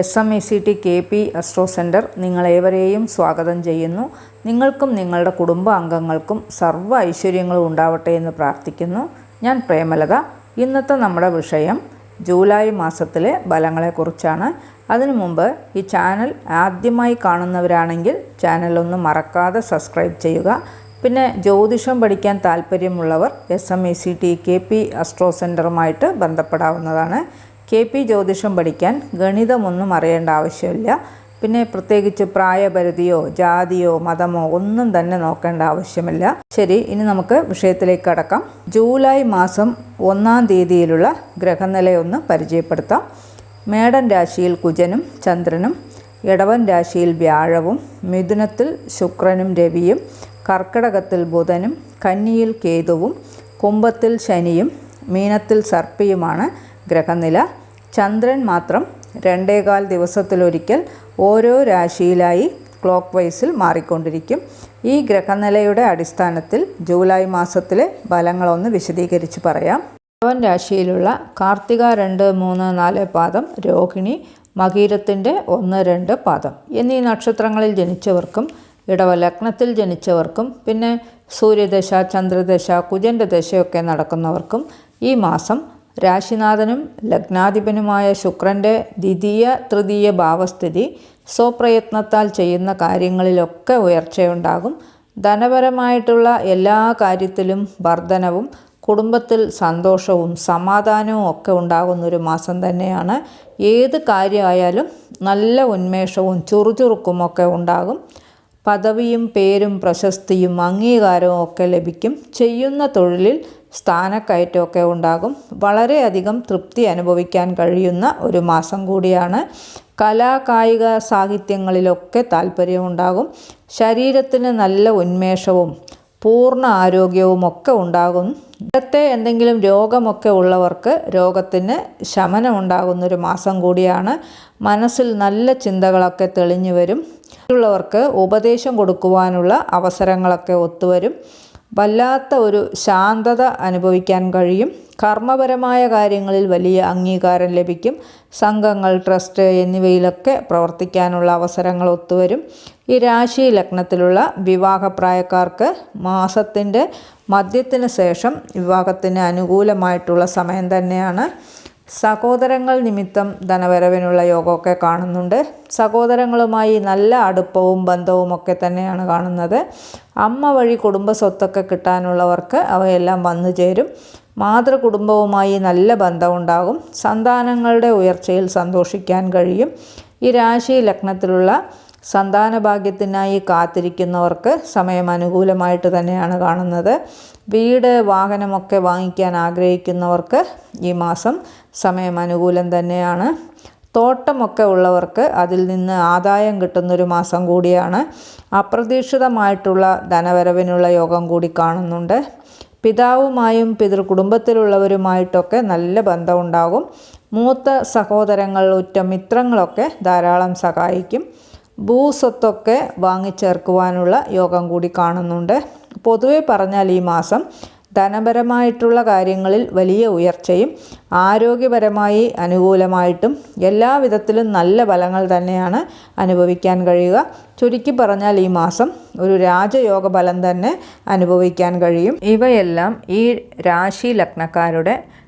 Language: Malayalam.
S M E C T K P astro centre നിങ്ങളേവരെയും സ്വാഗതം ചെയ്യുന്നു. നിങ്ങൾക്കും നിങ്ങളുടെ കുടുംബ അംഗങ്ങൾക്കും സർവ ഐശ്വര്യങ്ങളും ഉണ്ടാവട്ടെ എന്ന് പ്രാർത്ഥിക്കുന്നു. ഞാൻ പ്രേമലത. ഇന്നത്തെ നമ്മുടെ വിഷയം ജൂലൈ മാസത്തിലെ ഫലങ്ങളെക്കുറിച്ചാണ്. അതിനു മുമ്പ് ഈ ചാനൽ ആദ്യമായി കാണുന്നവരാണെങ്കിൽ ചാനൽ ഒന്ന് മറക്കാതെ സബ്സ്ക്രൈബ് ചെയ്യുക. പിന്നെ ജ്യോതിഷം പഠിക്കാൻ താല്പര്യമുള്ളവർ S M E C T K P astro സെന്ററുമായിട്ട് ബന്ധപ്പെടാവുന്നതാണ്. കെ പി ജ്യോതിഷം പഠിക്കാൻ ഗണിതമൊന്നും അറിയേണ്ട ആവശ്യമില്ല. പിന്നെ പ്രത്യേകിച്ച് പ്രായപരിധിയോ ജാതിയോ മതമോ ഒന്നും തന്നെ നോക്കേണ്ട ആവശ്യമില്ല. ശരി ഇനി നമുക്ക് വിഷയത്തിലേക്ക് കടക്കാം. ജൂലൈ മാസം ഒന്നാം തീയതിയിലുള്ള ഗ്രഹനിലയൊന്ന് പരിചയപ്പെടുത്താം. മേടൻ രാശിയിൽ കുജനും ചന്ദ്രനും ഇടവൻ രാശിയിൽ വ്യാഴവും മിഥുനത്തിൽ ശുക്രനും രവിയും കർക്കിടകത്തിൽ ബുധനും കന്നിയിൽ കേതുവും കുംഭത്തിൽ ശനിയും മീനത്തിൽ സർപ്പിയുമാണ് ഗ്രഹനില. ചന്ദ്രൻ മാത്രം രണ്ടേകാൽ ദിവസത്തിലൊരിക്കൽ ഓരോ രാശിയിലായി ക്ലോക്ക് വൈസിൽ മാറിക്കൊണ്ടിരിക്കും. ഈ ഗ്രഹനിലയുടെ അടിസ്ഥാനത്തിൽ ജൂലൈ മാസത്തിലെ ഫലങ്ങളൊന്ന് വിശദീകരിച്ച് പറയാം. ഭവൻ രാശിയിലുള്ള കാർത്തിക രണ്ട് മൂന്ന് നാല് പാദം രോഹിണി മകീരത്തിന്റെ ഒന്ന് രണ്ട് പാദം എന്നീ നക്ഷത്രങ്ങളിൽ ജനിച്ചവർക്കും ഇടവ ലഗ്നത്തിൽ ജനിച്ചവർക്കും പിന്നെ സൂര്യദശ ചന്ദ്രദശ കുജന്റെ ദശയൊക്കെ നടക്കുന്നവർക്കും ഈ മാസം രാശിനാഥനും ലഗ്നാധിപനുമായ ശുക്രന്റെ ദ്വിതീയ തൃതീയ ഭാവസ്ഥിതി സ്വപ്രയത്നത്താൽ ചെയ്യുന്ന കാര്യങ്ങളിലൊക്കെ ഉയർച്ചയുണ്ടാകും. ധനപരമായിട്ടുള്ള എല്ലാ കാര്യത്തിലും വർധനവും കുടുംബത്തിൽ സന്തോഷവും സമാധാനവും ഒക്കെ ഉണ്ടാകുന്നൊരു മാസം തന്നെയാണ്. ഏത് കാര്യമായാലും നല്ല ഉന്മേഷവും ചുറുചുറുക്കുമൊക്കെ ഉണ്ടാകും. പദവിയും പേരും പ്രശസ്തിയും അംഗീകാരവും ഒക്കെ ലഭിക്കും. ചെയ്യുന്ന തൊഴിലിൽ സ്ഥാനക്കയറ്റമൊക്കെ ഉണ്ടാകും. വളരെയധികം തൃപ്തി അനുഭവിക്കാൻ കഴിയുന്ന ഒരു മാസം കൂടിയാണ്. കലാ കായിക സാഹിത്യങ്ങളിലൊക്കെ താല്പര്യമുണ്ടാകും ശരീരത്തിന് നല്ല ഉന്മേഷവും പൂർണ ആരോഗ്യവും ഒക്കെ ഉണ്ടാകും. ഇടത്തെ എന്തെങ്കിലും രോഗമൊക്കെ ഉള്ളവർക്ക് രോഗത്തിന് ശമനം ഉണ്ടാകുന്നൊരു മാസം കൂടിയാണ്. മനസ്സിൽ നല്ല ചിന്തകളൊക്കെ തെളിഞ്ഞു വരും. മറ്റുള്ളവർക്ക് ഉപദേശം കൊടുക്കുവാനുള്ള അവസരങ്ങളൊക്കെ ഒത്തുവരും. വല്ലാത്ത ഒരു ശാന്തത അനുഭവിക്കാൻ കഴിയും. കർമ്മപരമായ കാര്യങ്ങളിൽ വലിയ അംഗീകാരം ലഭിക്കും. സംഘങ്ങൾ ട്രസ്റ്റ് എന്നിവയിലൊക്കെ പ്രവർത്തിക്കാനുള്ള അവസരങ്ങൾ ഒത്തുവരും. ഈ രാശി ലഗ്നത്തിലുള്ള വിവാഹപ്രായക്കാർക്ക് മാസത്തിന്റെ മധ്യത്തിന് ശേഷം വിവാഹത്തിന് അനുകൂലമായിട്ടുള്ള സമയം തന്നെയാണ്. സഹോദരങ്ങൾ നിമിത്തം ധനവരവിനുള്ള യോഗമൊക്കെ കാണുന്നുണ്ട്. സഹോദരങ്ങളുമായി നല്ല അടുപ്പവും ബന്ധവും ഒക്കെ തന്നെയാണ് കാണുന്നത്. അമ്മ വഴി കുടുംബ സ്വത്തൊക്കെ കിട്ടാനുള്ളവർക്ക് അവയെല്ലാം വന്നു ചേരും. മാതൃകുടുംബവുമായി നല്ല ബന്ധമുണ്ടാകും. സന്താനങ്ങളുടെ ഉയർച്ചയിൽ സന്തോഷിക്കാൻ കഴിയും. ഈ രാശി ലഗ്നത്തിലുള്ള സന്താന ഭാഗ്യത്തിനായി കാത്തിരിക്കുന്നവർക്ക് സമയം അനുകൂലമായിട്ട് തന്നെയാണ് കാണുന്നത്. വീട് വാഹനമൊക്കെ വാങ്ങിക്കാൻ ആഗ്രഹിക്കുന്നവർക്ക് ഈ മാസം സമയം അനുകൂലം തന്നെയാണ്. തോട്ടമൊക്കെ ഉള്ളവർക്ക് അതിൽ നിന്ന് ആദായം കിട്ടുന്നൊരു മാസം കൂടിയാണ്. അപ്രതീക്ഷിതമായിട്ടുള്ള ധനവരവിനുള്ള യോഗം കൂടി കാണുന്നുണ്ട്. പിതാവുമായും പിതൃ കുടുംബത്തിലുള്ളവരുമായിട്ടൊക്കെ നല്ല ബന്ധമുണ്ടാകും. മൂത്ത സഹോദരങ്ങൾ ഉറ്റ മിത്രങ്ങളൊക്കെ ധാരാളം സഹായിക്കും. ഭൂസ്വത്തൊക്കെ വാങ്ങിച്ചേർക്കുവാനുള്ള യോഗം കൂടി കാണുന്നുണ്ട്. പൊതുവെ പറഞ്ഞാൽ ഈ മാസം ധനപരമായിട്ടുള്ള കാര്യങ്ങളിൽ വലിയ ഉയർച്ചയും ആരോഗ്യപരമായി അനുകൂലമായിട്ടും എല്ലാ വിധത്തിലും നല്ല ഫലങ്ങൾ തന്നെയാണ് അനുഭവിക്കാൻ കഴിയുക. ചുരുക്കി പറഞ്ഞാൽ ഈ മാസം ഒരു രാജയോഗ ഫലം തന്നെ അനുഭവിക്കാൻ കഴിയും. ഇവയെല്ലാം ഈ രാശി ലഗ്നക്കാരുടെ